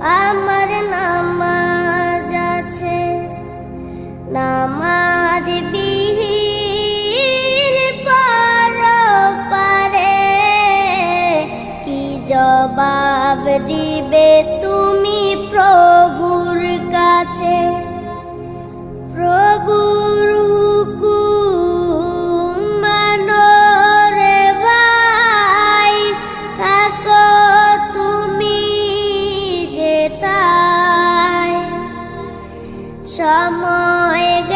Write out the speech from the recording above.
আমার নামাজ আছে। নামাজ বিহীন পর পারে। কি জবাব দিবে তুমি প্রভুর কাছে? সময়